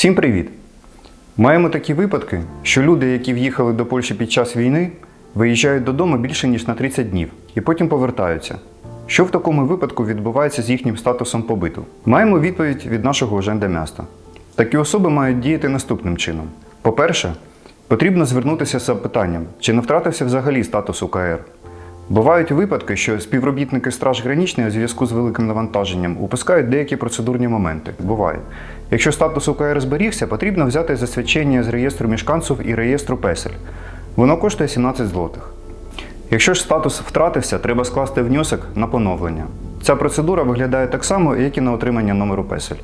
Всім привіт! Маємо такі випадки, що люди, які в'їхали до Польщі під час війни, виїжджають додому більше ніж на 30 днів і потім повертаються. Що в такому випадку відбувається з їхнім статусом побиту? Маємо відповідь від нашого міста. Такі особи мають діяти наступним чином: по-перше, потрібно звернутися з запитанням, чи не втратився взагалі статус УКР. Бувають випадки, що співробітники Страж Гранічної у зв'язку з великим навантаженням упускають деякі процедурні моменти. Буває. Якщо статус УКР зберігся, потрібно взяти засвідчення з реєстру мішканців і реєстру песель. Воно коштує 17 злотих. Якщо ж статус втратився, треба скласти внесок на поновлення. Ця процедура виглядає так само, як і на отримання номеру песель.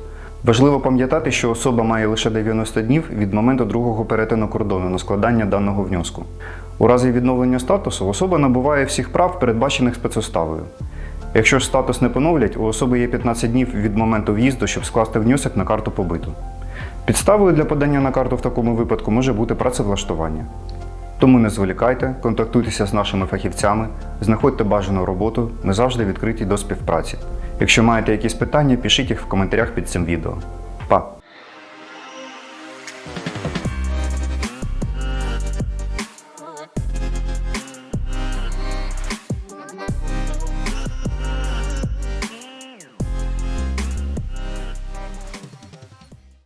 Важливо пам'ятати, що особа має лише 90 днів від моменту другого перетину кордону на складання даного внеску. У разі відновлення статусу особа набуває всіх прав, передбачених спецуставою. Якщо ж статус не поновлять, у особи є 15 днів від моменту в'їзду, щоб скласти внесок на карту побиту. Підставою для подання на карту в такому випадку може бути працевлаштування. Тому не зволікайте, контактуйтеся з нашими фахівцями, знаходьте бажану роботу, ми завжди відкриті до співпраці. Якщо маєте якісь питання, пишіть їх в коментарях під цим відео. Па!